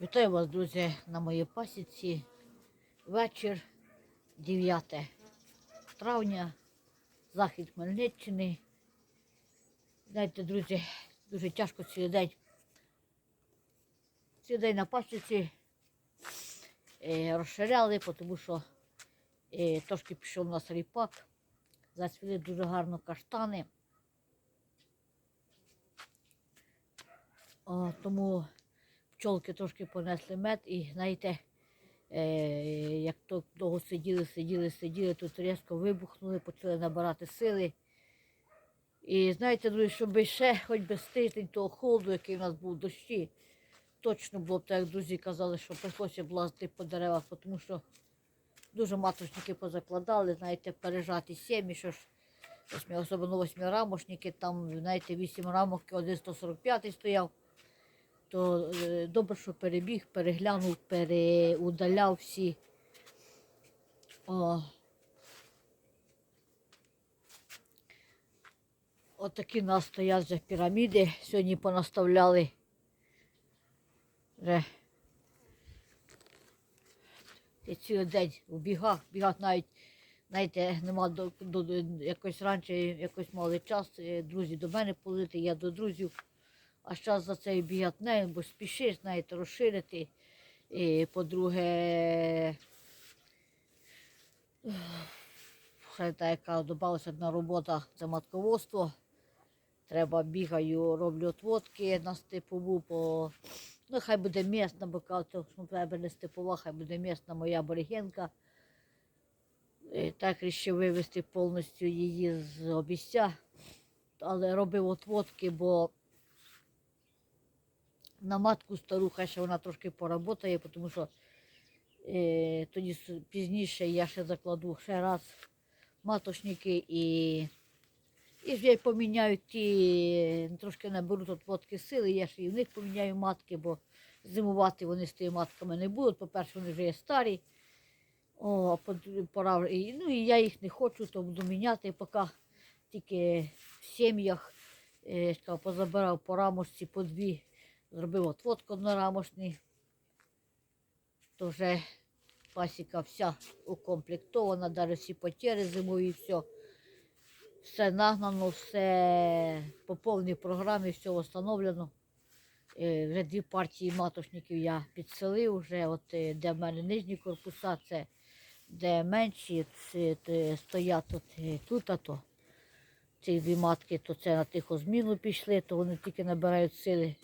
Вітаю вас, друзі, на моїй пасіці. Вечір 9 травня, захід Хмельниччини. Знаєте, друзі, дуже тяжко цілий день. Цілий день на пасіці е, розширяли, тому що е, трошки пішов у нас ріпак. Зацвіли дуже гарно каштани. О, тому пчолки трошки понесли мед і знаєте, е, як то довго сиділи, сиділи, сиділи, тут різко вибухнули, почали набирати сили. І знаєте, друзі, щоб ще хоч би з тиждень того холоду, який у нас був дощі, точно було б так, як друзі казали, що прийшлося б лазити по деревах, тому що дуже маточники позакладали, знаєте, пережаті сім'ї, що ж, особливо восьмирамошники, там, знаєте, вісім рамок, один 145 стояв то е, добре, що перебіг, переглянув, переудаляв всі. О. Отакі у нас стоять вже піраміди. Сьогодні понаставляли. І цілий день у бігах, бігах навіть, знаєте, нема до, до- якось раніше, якось мали час, е, друзі до мене полити, я до друзів. А зараз за цей бігатне, бо спішиш, знаєте, розширити. І, по-друге, ще та, яка додалася одна робота, це матководство. Треба бігаю, роблю отводки на степову, по... ну хай буде місна, бо кажуть, що треба не степова, хай буде місна моя аборигенка. І так рішив вивезти повністю її з обіця. Але робив отводки, бо на матку стару, хай ще вона трошки поработає, тому що е, тоді пізніше я ще закладу ще раз маточники і, і вже поміняю ті, трошки наберуть от водки сили, я ще і в них поміняю матки, бо зимувати вони з тими матками не будуть. По-перше, вони вже є старі. О, пора, і, ну і я їх не хочу, то міняти, поки тільки в сім'ях е, позабирав по рамочці по дві зробив отводку однорамочний, то вже пасіка вся укомплектована, навіть всі потери зимові, все. Все нагнано, все по повній програмі, все встановлено. Е, Вже дві партії маточників я підселив, вже от, е, де в мене нижні корпуса, це де менші це, те, стоять от, е, тут, а то ці дві матки, то це на тиху зміну пішли, то вони тільки набирають сили.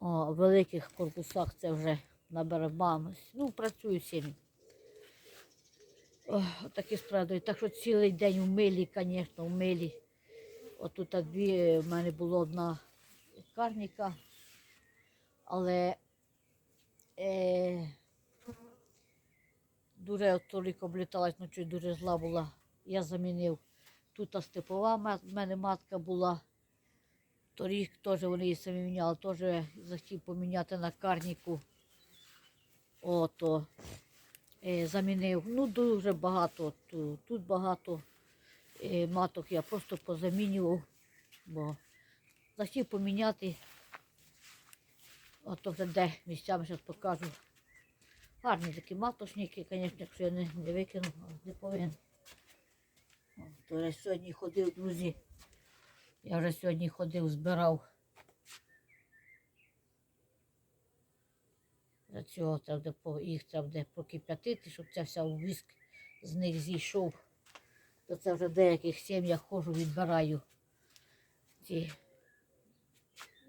О, великих корпусах це вже наберемо. Ну, працюю сім'ї. Такі справи. Так що цілий день в милі, звісно, в милі. Отут дві в мене була одна карніка, але е, дуже от обліталась, ночі дуже зла була. Я замінив. Тут степова в мене матка була. Торік теж вони її самі міняли, теж захотів поміняти на карніку. Ото е, замінив. Ну, дуже багато. Ту- Тут багато е, маток я просто позамінював, бо захотів поміняти. Ото вже де місцями зараз покажу. Гарні такі маточники, звісно, якщо я не, не викину, не повинен. О, То я сьогодні ходив, друзі. Я вже сьогодні ходив, збирав. За цього треба їх треба буде прокип'ятити, щоб ця вся віск з них зійшов. То це вже в деяких сім'ях ходжу, відбираю ці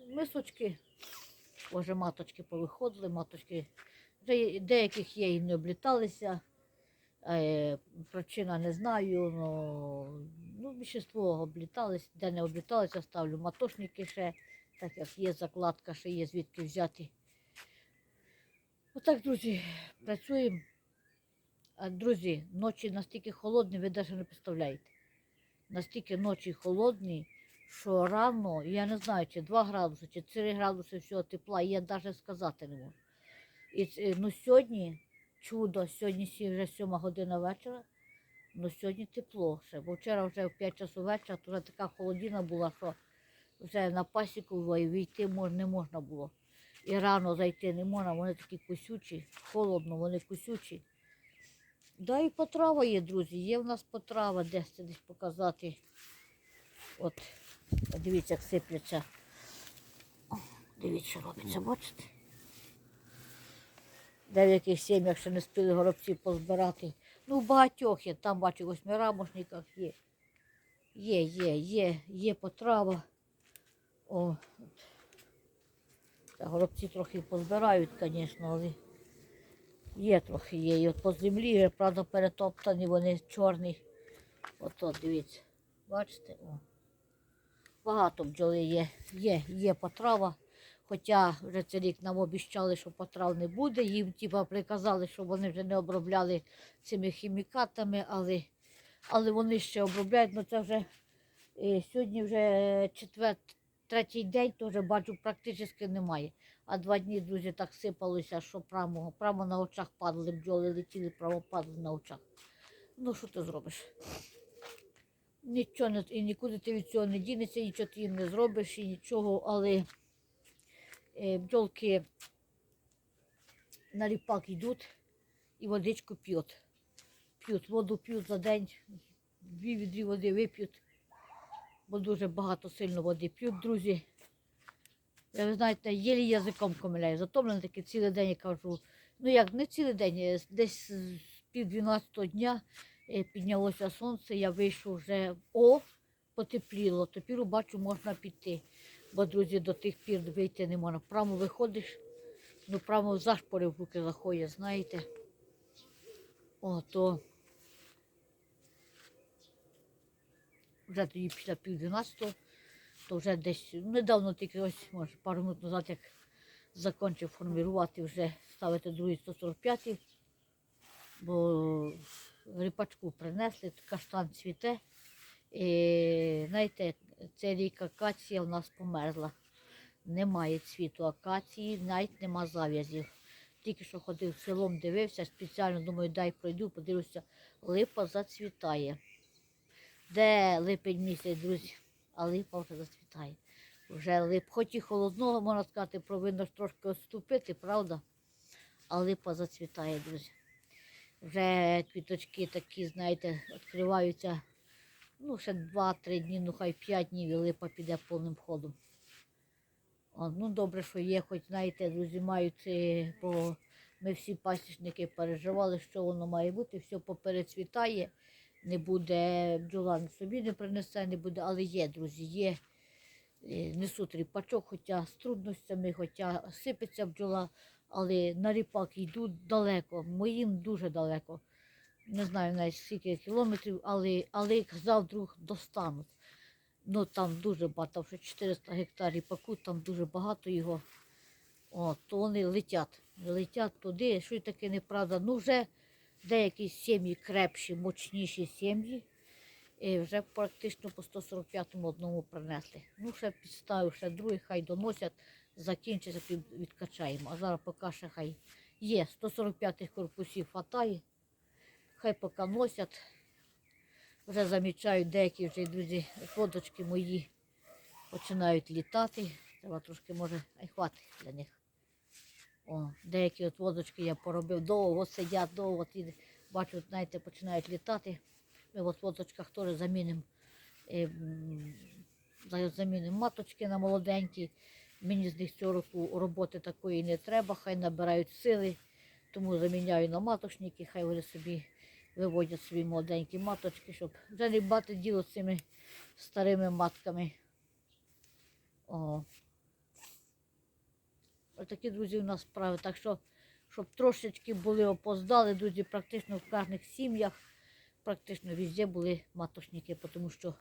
мисочки. Боже, маточки повиходили, маточки. Деяких є і не обліталися. Е, причина не знаю, но, ну, більшість облітались, де не обліталися, ставлю матошники ще, так як є закладка, ще є звідки взяти. Отак, друзі, працюємо. Друзі, ночі настільки холодні, ви навіть не представляєте. Настільки ночі холодні, що рано, я не знаю, чи 2 градуси, чи 4 градуси всього тепла, я навіть сказати не можу. І ну, сьогодні чудо, сьогодні вже 7 година вечора, ну сьогодні тепло ще, бо вчора вже в 5 часу вечора, то вже така холодина була, що вже на пасіку вийти не можна було. і рано зайти не можна, вони такі кусючі, холодно, вони кусючі. Да, і потрава є, друзі. Є в нас потрава, десь це десь показати. От, дивіться, як сипляться. Дивіться, що робиться, бачите? Де в яких сім'ях ще не спіли горобці позбирати. Ну, багатьох є, там бачу, в восьмирамошниках є. Є, є, є, є потрава. О. Та горобці трохи позбирають, звісно, але є трохи є. І от по землі, правда, перетоптані, вони чорні. От дивіться. Бачите? О. Багато бджоли є. Є, є потрава. Хоча вже цей рік нам обіцяли, що потрав не буде. Їм типа приказали, щоб вони вже не обробляли цими хімікатами, але, але вони ще обробляють. Ну це вже е, сьогодні вже четвер, третій день, вже бачу, практично немає. А два дні, друзі, так сипалося, що прямо, прямо на очах падали бджоли, летіли, прямо падали на очах. Ну, що ти зробиш? Нічого не, і нікуди ти від цього не дінешся, нічого ти їм не зробиш і нічого, але бджолки на ріпак йдуть і водичку п'ють. П'ють, воду п'ють за день, дві відрі води вип'ють, бо дуже багато сильно води п'ють, друзі. Я, ви знаєте, єлі язиком комиляю. Затомлений такий цілий день я кажу. Ну як, не цілий день, е, десь з пів 12 дня е, піднялося сонце, я вийшов вже о, потепліло. Тепер бачу, можна піти. Бо, друзі, до тих пір вийти не можна. Прямо виходиш, ну прямо в зашпори в руки заходять, знаєте. О, то вже тоді після пів 12 то вже десь недавно тільки ось, може, пару минут назад, як закінчив формувати, вже ставити другий 145-й, бо ріпачку принесли, каштан цвіте. І, знаєте, цей рік акація в нас померзла. Немає цвіту акації, навіть нема зав'язів. Тільки що ходив селом, дивився, спеціально думаю, дай пройду, подивлюся, липа зацвітає. Де липень місяць, друзі? а липа вже зацвітає. Вже лип, хоч і холодного, можна сказати, повинно ж трошки відступити, правда? А липа зацвітає, друзі. Вже квіточки такі, знаєте, відкриваються ну, ще 2-3 дні, ну хай 5 днів і липа піде повним ходом. О, ну, добре, що є, хоч, знаєте, друзі, мають, бо ми всі пасічники переживали, що воно має бути, все поперецвітає не буде, бджола собі не принесе, не буде, але є, друзі, є. е, Несуть ріпачок, хоча з трудностями, хоча сипеться бджола, але на ріпак йдуть далеко, моїм дуже далеко. Не знаю навіть скільки кілометрів, але, але казав друг, достануть. Ну там дуже багато, вже 400 гектарів ріпаку, там дуже багато його. О, то вони летять. Летять туди, що й таке неправда. Ну вже деякі сім'ї крепші, мощніші сім'ї. І вже практично по 145-му одному принесли. Ну, ще підставив, ще другий, хай доносять, закінчиться, відкачаємо. А зараз поки ще хай є. 145-х корпусів хватає, хай поки носять. Вже замічають деякі вже друзі, фоточки мої починають літати. Треба трошки, може, ай хватить для них. О, деякі от водочки я поробив довго, сидять довго, от і бачу, знаєте, починають літати. Ми в водочках теж замінимо, е, замінимо маточки на молоденькі. Мені з них цього року роботи такої не треба, хай набирають сили, тому заміняю на маточники, хай вони собі виводять свої молоденькі маточки, щоб вже діло з цими старими матками. О. Отакі, друзі, у нас справи. Так що, щоб трошечки були опоздали, друзі, практично в кожних сім'ях, практично везде були маточники, тому що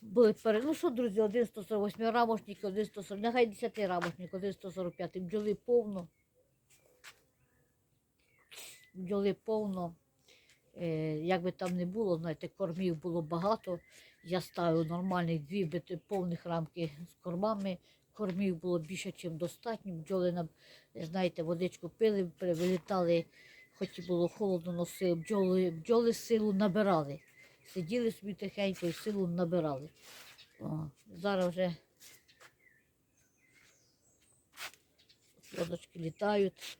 були пере... Ну що, друзі, один 148 рамошник, один 140, нехай 10 рамошник, один 145, бджоли повно. Бджоли повно. Е, як би там не було, знаєте, кормів було багато. Я ставив нормальних дві повних рамки з кормами. Кормів було більше, ніж достатньо. Бджоли нам, знаєте, водичку пили, вилітали, хоч і було холодно, носили. Бджоли, бджоли силу набирали. Сиділи собі тихенько і силу набирали. О, зараз вже Лодочки літають.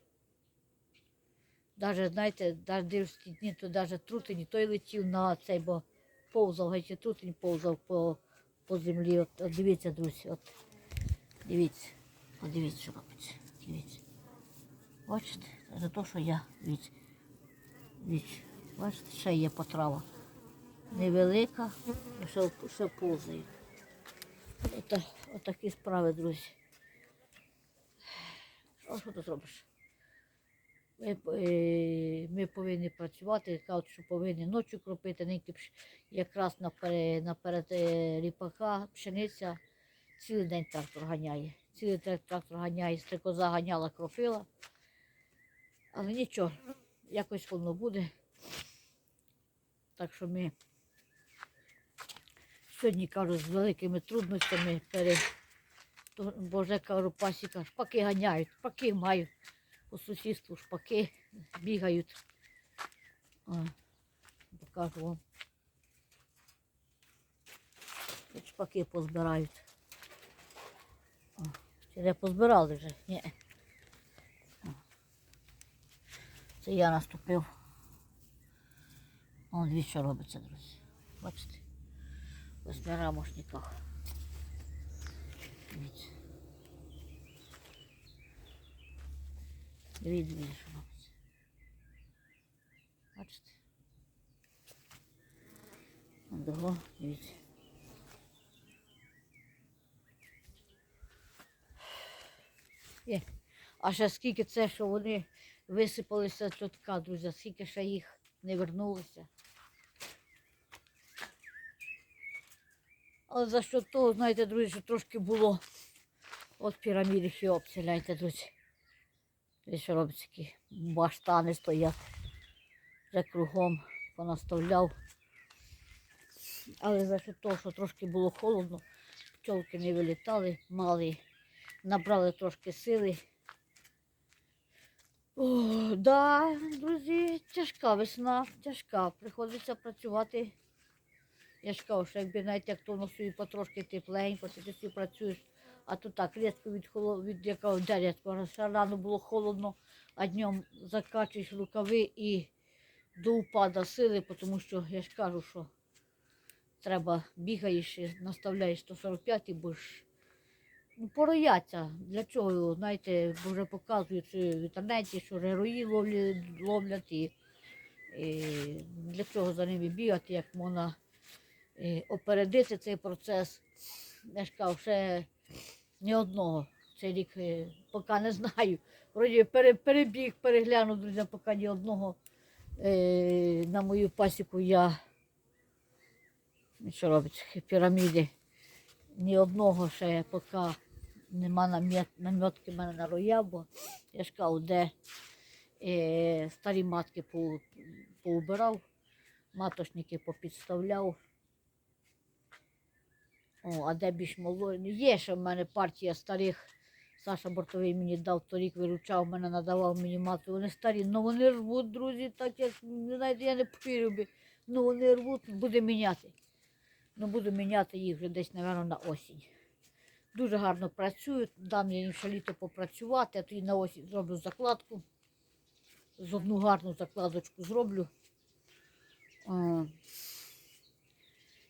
Даже, знаєте, дивлюсь ті дні, то даже трутень, той летів на цей, бо повзав, геть трутень повзав по, по землі. От, от дивіться, друзі, от дивіться, от дивіться, що робиться. Дивіться. Бачите, за те, що я, дивіться, дивіться, бачите, ще є потрава. Невелика, ще, ще повзає. Отакі справи, друзі. А що ти зробиш? Ми, е, ми повинні працювати, кажуть, що повинні ночі кропити, нині якраз наперед, наперед ріпака, пшениця, цілий день трактор ганяє. Цілий трактор ганяє, стрикоза ганяла, кропила. Але нічого, якось воно буде. Так що ми сьогодні кажу, з великими трудностями пере... то, Боже, кажу, пасіка, шпаки ганяють, шпаки мають по сусідству, шпаки бігають. Покажу вам. Тут шпаки позбирають. О, чи позбирали вже? Ні. О. Це я наступив. Вон дві що робиться, друзі. Бачите? Ось на рамошниках. Дивіться. Дивіться. Бачите? Того, дивіться. Є. А ще скільки це, що вони висипалися чотка, друзі, скільки ще їх не вернулося. Але за що того, знаєте, друзі, що трошки було от піраміди Хеопса, гляньте, друзі. Що робиться такі баштани стоять. Вже кругом понаставляв. Але за того, що трошки було холодно, пчолки не вилітали, мали, набрали трошки сили. О, да, друзі, тяжка весна, тяжка. Приходиться працювати. Я ж кажу, що якби навіть як то воно собі потрошки тепленько, ти працюєш, а то так різко від холод, від якого де різко, ще рано було холодно, а днем закачуєш рукави і до упада сили, тому що я ж кажу, що треба бігаєш і наставляєш 145 і будеш ну, порояться. Для чого знаєте, вже показують в інтернеті, що герої ловлять, ловлять і, і для чого за ними бігати, як можна е, опередити цей процес. Я ж кажу, ще ні одного цей рік е, поки не знаю. Вроді перебіг, переглянув, друзі, поки ні одного е, на мою пасіку я що робить, піраміди. Ні одного ще поки нема намет, наметки в мене на роя, бо я ж кажу, де е, старі матки поубирав, матошники попідставляв. О, а де більш молоді? Є ще в мене партія старих. Саша Бортовий мені дав торік, виручав мене, надавав мені матку. Вони старі, ну вони рвуть, друзі, так як ну, знаєте, я не повірив би. Ну вони рвуть, буде міняти. Ну буду міняти їх вже десь, мабуть, на осінь. Дуже гарно працюють, дам я їм ще літо попрацювати, а тоді на осінь зроблю закладку. З одну гарну закладочку зроблю.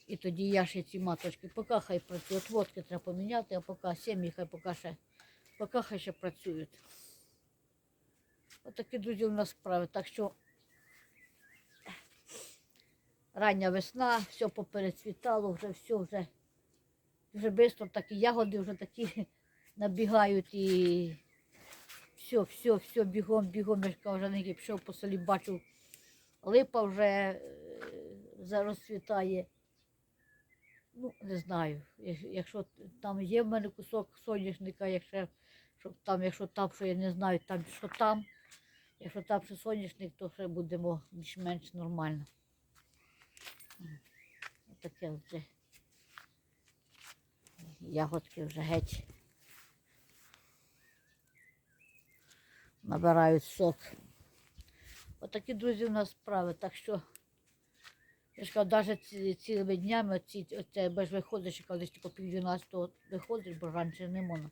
І тоді я ще ці маточки, поки хай працюють. От водки треба поміняти, а поки сім'ї хай поки ще, поки хай ще працюють. Отакі, друзі, у нас справи. Так що рання весна, все поперецвітало, вже все вже, вже швидко такі ягоди вже такі набігають і все, все, все, бігом, бігом. Я вже нині пішов по селі, бачив, липа вже е, розцвітає. Ну, не знаю. Якщо там є в мене кусок соняшника, якщо, щоб там, якщо там, що я не знаю, там що там. Якщо там ще соняшник, то ще будемо більш-менш нормально. М. Таке вже. Ягодки вже геть. Набирають сок. Отакі, друзі, у нас справи. Так що я ж кажу, навіть ці, цілими днями, ці, оце, бо виходиш, коли десь тільки пів 12 виходиш, бо раніше не можна.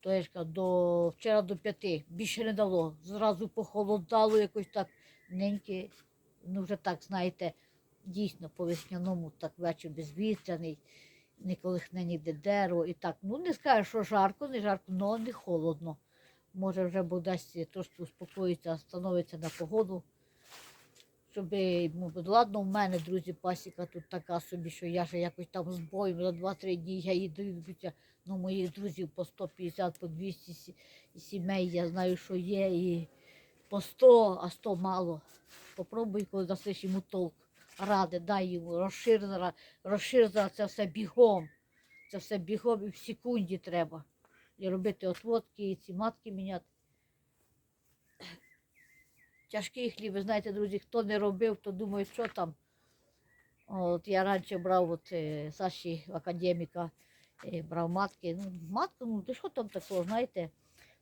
То я ж кажу, до вчора до п'яти. Більше не дало. Зразу похолодало якось так неньки. Ну вже так, знаєте, дійсно по весняному так вечір безвітряний, не ніде дерево і так. Ну не скажеш, що жарко, не жарко, але не холодно. Може вже буде трошки успокоїться, становиться на погоду. Щоб, ну, ладно, в мене, друзі, пасіка тут така собі, що я ще якось там з боєм за 2-3 дні я їду дивлюся, ну, моїх друзів по 150, по 200 сімей, я знаю, що є, і по 100, а 100 мало. Попробуй, коли дасиш йому толк. Ради, дай йому, розшир зараз, розшир зараз це все бігом. Це все бігом і в секунді треба. І робити отводки, і ці матки міняти. Тяжкий хліб, ви знаєте, друзі, хто не робив, то думає, що там. От я раніше брав от, е, Саші академіка, е, брав матки. Ну, матку, ну ти що там такого, знаєте,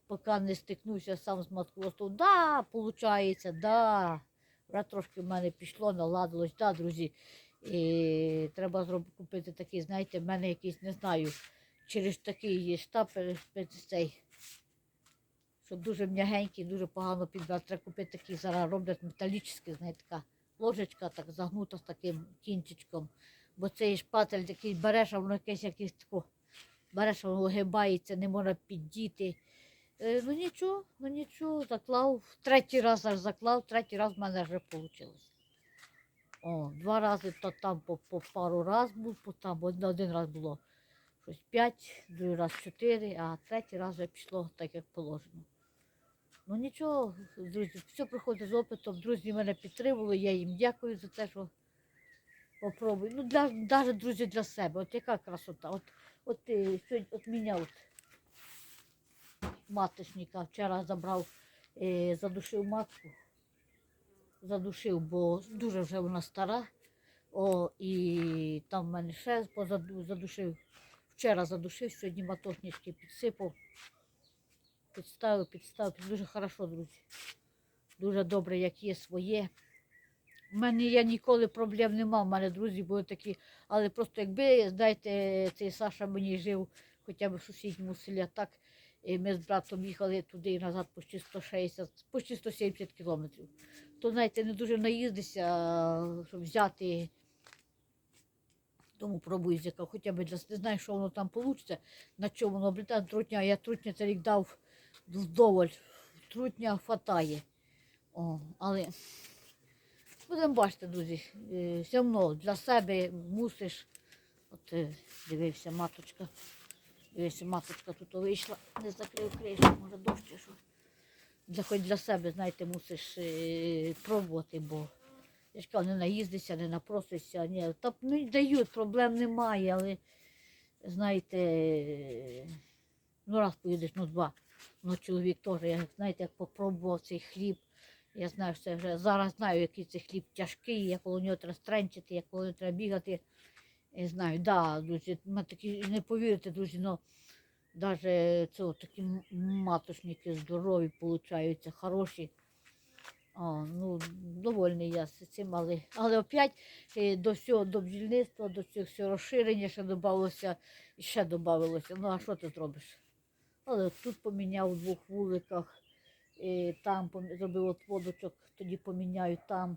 поки не стикнувся сам з матководством. Да, виходить, да. Вже трошки в мене пішло, наладилось, да, друзі. І треба зроб... купити такий, знаєте, в мене якийсь, не знаю, через такий штаб е, цей що дуже м'ягенький, дуже погано підбирати. Треба купити такий, зараз роблять металічний, знаєте, така ложечка так загнута з таким кінчичком. Бо цей шпатель такий береш, а воно якесь якесь тако, береш, воно огибається, не можна піддіти. Е, ну нічого, ну нічого, заклав. Третій раз аж заклав, третій раз в мене вже вийшло. О, два рази то там по, по пару раз був, по там один, один раз було щось п'ять, другий раз чотири, а третій раз вже пішло так, як положено. Ну нічого, друзі, все приходить з опитом. Друзі мене підтримували, я їм дякую за те, що попробую. Ну, для, навіть, друзі, для себе. От яка красота. От, от, е, сьогодні, от мене от маточника вчора забрав, е, задушив матку. Задушив, бо дуже вже вона стара. О, і там в мене ще позаду, задушив. Вчора задушив, сьогодні матошнички підсипав. Підставив, підставив. Дуже хорошо, друзі. Дуже добре, як є своє. У мене я ніколи проблем не мав. У мене друзі були такі, але просто якби, знаєте, цей Саша мені жив хоча б в сусідньому селі, так і ми з братом їхали туди і назад почти 160, почти 170 кілометрів. То, знаєте, не дуже наїздися, щоб взяти. Тому пробую зяка, хоча б не знаю, що воно там вийде, на чому воно облітає трутня. Я трутня цей рік дав вдоволь. Трутня хватає. О, але будемо бачити, друзі. е, Все одно для себе мусиш. От е, дивився, маточка. Дивився, маточка тут вийшла, не закрив кришку, може дощ чи що. Для хоч для себе, знаєте, мусиш е, пробувати, бо я ж кажу, не наїздишся, не напросишся. Ні, та ну, дають, проблем немає, але знаєте, ну раз поїдеш, ну два. Ну чоловік теж, я знаєте, як попробував цей хліб. Я знаю, що це вже зараз знаю, який цей хліб тяжкий, як коло нього треба стренчити, як коло нього треба бігати. Я знаю, да, друзі, такі не повірите, друзі, але навіть цього, такі маточники здорові получаються, хороші. О, ну, довольний я з цим, але, але опять е, до всього, до бджільництва, до цього всього розширення ще додалося, ще додалося. Ну, а що ти зробиш? Але тут поміняв у двох вуликах, е, там зробив от водочок, тоді поміняю там,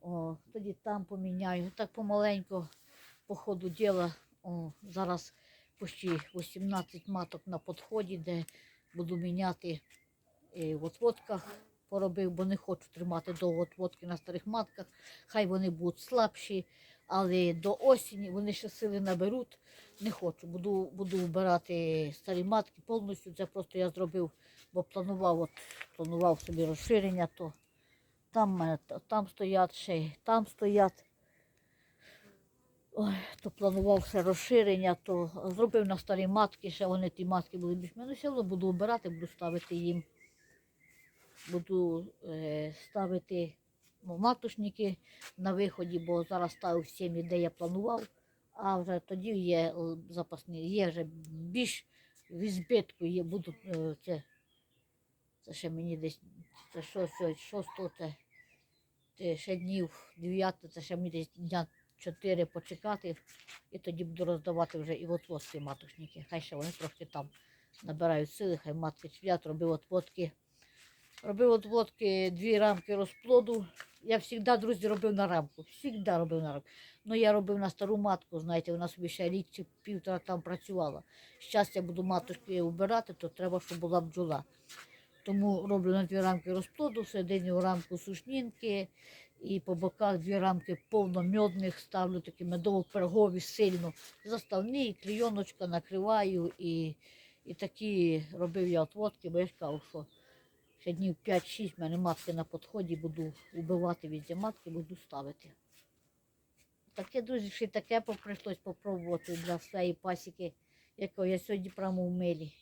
о, тоді там поміняю. Так помаленьку, по ходу діла, о, зараз почти 18 маток на підході, де буду міняти е, в отводках поробив, бо не хочу тримати довго отводки на старих матках. Хай вони будуть слабші, але до осені вони ще сили наберуть. Не хочу. Буду, буду вбирати старі матки повністю. Це просто я зробив, бо планував, от, планував собі розширення, то там, та- там стоять ще, там стоять. Ой, то планував ще розширення, то зробив на старі матки, ще вони ті матки були більш мене. Все одно буду обирати, буду ставити їм буду е, ставити ну, матушники на виході, бо зараз ставив сім'ї, де я планував, а вже тоді є е, запасні, є вже більш в збитку, є, буду е, це, це ще мені десь, це що шосто, це, це ще днів, дев'яте, це ще мені десь дня чотири почекати, і тоді буду роздавати вже і от ці матушники. Хай ще вони трошки там набираю сили, хай матки чвят, робив отводки. Робив отводки, дві рамки розплоду. Я завжди, друзі, робив на рамку. Завжди робив на рамку. Ну, я робив на стару матку, знаєте, вона собі ще рік чи півтора там працювала. Зараз я буду маточки убирати, то треба, щоб була бджола. Тому роблю на дві рамки розплоду, всередині рамку сушнінки і по боках дві рамки повномьодних ставлю такі медово-пергові сильно. Заставні, клійоночка накриваю і, і такі робив я отводки, бо я кажу, що ще днів 5-6 в мене матки на підході, буду убивати від матки, буду ставити. Таке, друзі, ще таке прийшлось попробувати для своєї пасіки, якого я сьогодні прямо в милі.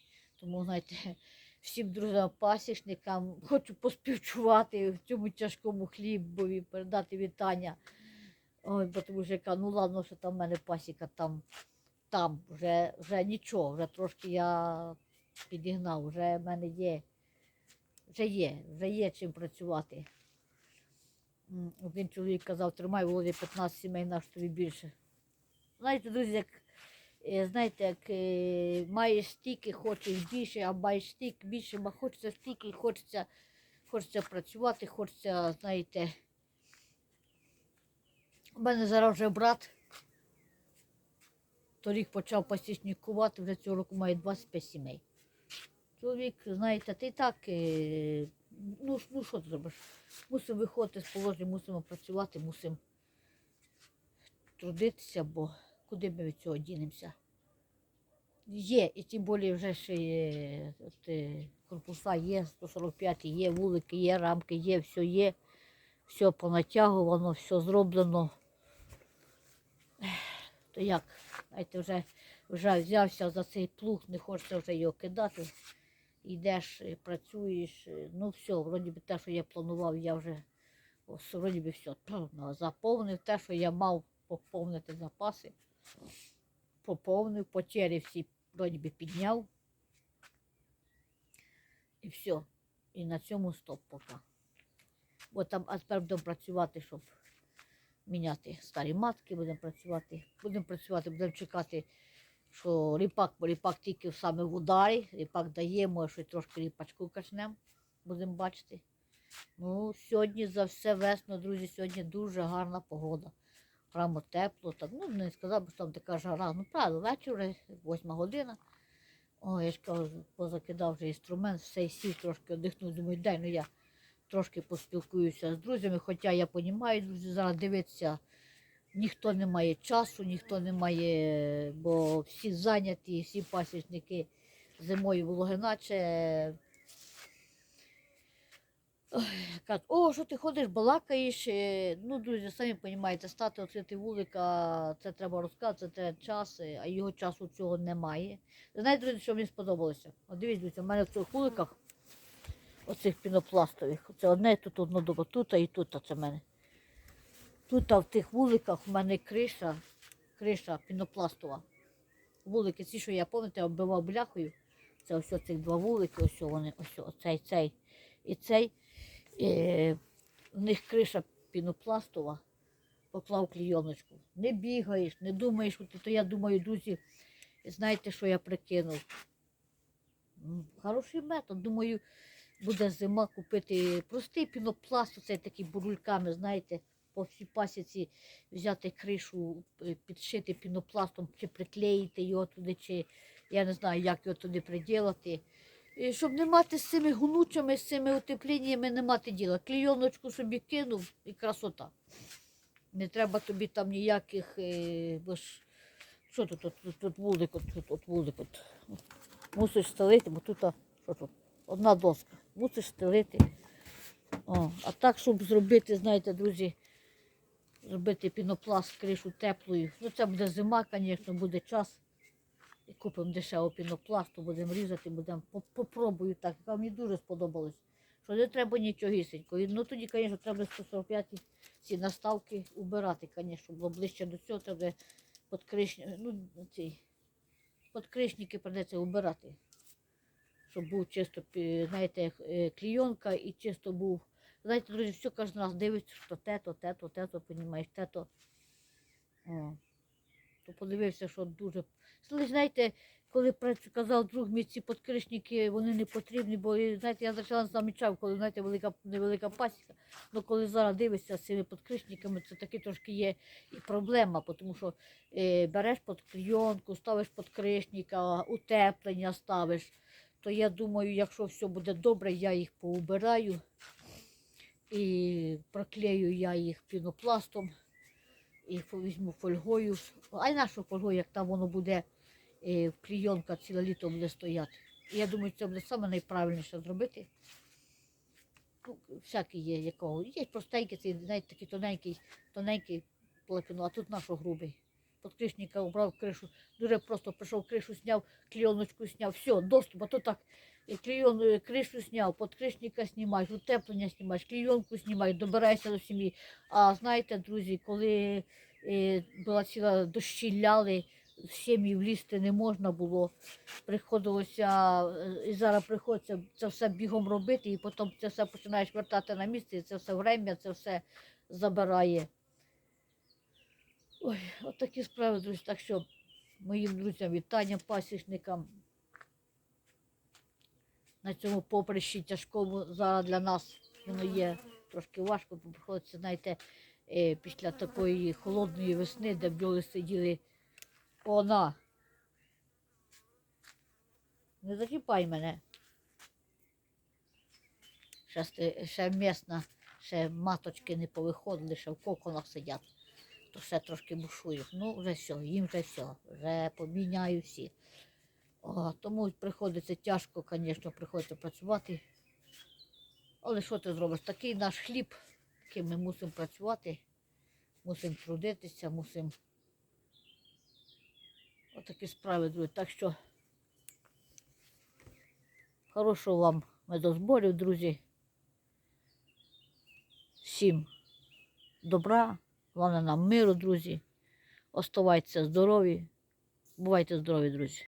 Тому, знаєте, всім друзям пасічникам хочу поспівчувати в цьому тяжкому хлібові, передати вітання. Ой, бо тому що яка, ну ладно, що там в мене пасіка там, там вже, вже нічого, вже трошки я підігнав, вже в мене є, вже є, вже є чим працювати. Один чоловік казав, тримай Володя 15 сімей, наш тобі більше. Знаєте, друзі, як, е, знаєте, як е, маєш стільки, хочеш більше, а маєш стільки більше, а хочеться стільки, хочеться, хочеться працювати, хочеться, знаєте. У мене зараз вже брат. Торік почав пасічникувати, вже цього року має 25 сімей. Чоловік, знаєте, ти так, е, ну, ну що ти зробиш? Мусимо виходити з положення, мусимо працювати, мусимо трудитися, бо куди ми від цього дінемося? Є, і тим більше вже ще є, от, е, корпуса є, 145 є, вулики є, рамки є, все є, все понатягувано, все зроблено. То як, знаєте, вже, вже взявся за цей плуг, не хочеться вже його кидати йдеш, працюєш, ну все, вроді би те, що я планував, я вже вроді би все ну, заповнив те, що я мав поповнити запаси. Поповнив, потері всі вроді би підняв. І все. І на цьому стоп поки. Бо там, а тепер будемо працювати, щоб міняти старі матки, будемо працювати. Будемо працювати, будемо чекати що ріпак, бо ріпак тільки саме в ударі, ріпак дає, може щось трошки ріпачку качнемо, будемо бачити. Ну, сьогодні за все весно, друзі, сьогодні дуже гарна погода. Прямо тепло, так, ну не сказав, що там така жара. Ну, правда, вечір восьма година. О, я ж кажу, позакидав вже інструмент, все сів трошки одихнув, думаю, дай, ну я трошки поспілкуюся з друзями, хоча я розумію, друзі, зараз дивитися ніхто не має часу, ніхто не має, бо всі зайняті, всі пасічники зимою вологи, наче. Ой, кажуть, о, що ти ходиш, балакаєш. Е, Ну, друзі, самі розумієте, стати оцити вулика, це треба розказати, це треба час, е, а його часу цього немає. Знаєте, друзі, що мені сподобалося? От дивіться, у мене в цих вуликах, оцих пінопластових, це одне тут одно доба, тут і тут це в мене. Тут в тих вуликах в мене криша, криша пінопластова. Вулики, ці, що я пам'ятаю, оббивав бляхою. Це ось цих два вулики, ось вони, ось оцей, цей і цей. Е, в них криша пінопластова, поклав клійоночку. Не бігаєш, не думаєш, то я думаю, друзі, знаєте, що я прикинув? Хороший метод. Думаю, буде зима купити простий пінопласт, оцей такий бурульками, знаєте, по всій пасіці взяти кришу, е, підшити пінопластом, чи приклеїти його туди, чи я не знаю, як його туди приділати. І щоб не мати з цими гунучами, з цими утепленнями не мати діла. Клійоночку собі кинув і красота. Не треба тобі там ніяких, е, бо ж що тут, тут, тут, тут вулик, тут, от вулик. Мусиш стелити, бо тут, а, що тут, одна доска. Мусиш стелити. О, а так, щоб зробити, знаєте, друзі, зробити пінопласт кришу теплою. Ну, це буде зима, звісно, буде час. І купимо дешевого пінопласту, будемо різати, будемо По- попробую так. яка Мені дуже сподобалось. Що не треба нічогісінького. Ну тоді, звісно, треба 145 ці наставки убирати, звісно, було ближче до цього, треба подкришні, ну, ці, придеться убирати. Щоб був чисто, знаєте, е, клійонка і чисто був. Знаєте, друзі, все кожен раз дивиться, що те-то, те-то, те-то, понімаєш, те-то. О. то подивився, що дуже. Ви знаєте, коли казав друг мій ці подкришники, вони не потрібні, бо знаєте, я почала замічав, коли знаєте, велика невелика пасіка. Ну коли зараз дивишся з цими подкришниками, це таки трошки є і проблема, тому що е, береш під клійонку, ставиш подкришника, утеплення ставиш. То я думаю, якщо все буде добре, я їх поубираю і проклею я їх пінопластом і візьму фольгою. А й нашу фольгою, як там воно буде, е, клійонка ціле літо буде стояти. І я думаю, це буде саме найправильніше зробити. Ну, всякий є якого. Є простенький, цей, знаєте, такий тоненький, тоненький полотно, а тут наш грубий. Подкришника обрав кришу. Дуже просто прийшов кришу, зняв, клійоночку зняв, все, доступ, а то так. І е, кришу зняв, подкришника знімаєш, утеплення знімаєш, клійонку знімаєш, добираєшся до сім'ї. А знаєте, друзі, коли е, була ціла дощі ляли, в сім'ї влізти не можна було. Приходилося, е, і зараз приходиться це все бігом робити, і потім це все починаєш вертати на місце, і це все время, це все забирає. Ой, от такі справи, друзі. Так що моїм друзям вітання пасічникам на цьому поприщі тяжкому зараз для нас воно є трошки важко, бо приходиться, знаєте, е, після такої холодної весни, де бджоли сиділи. Вона. Не зачіпай мене. Ще, ще місна, ще маточки не повиходили, ще в коконах сидять. Ще трошки бушують. Ну, вже все, їм вже все, вже поміняю всі. О, тому приходиться тяжко, звісно, приходиться працювати. Але що ти зробиш? Такий наш хліб, яким ми мусимо працювати, мусимо трудитися, мусимо. Отакі справи, друзі. Так що хорошого вам медозборів, друзі. Всім добра, головне нам миру, друзі. Оставайтеся здорові. Бувайте здорові, друзі.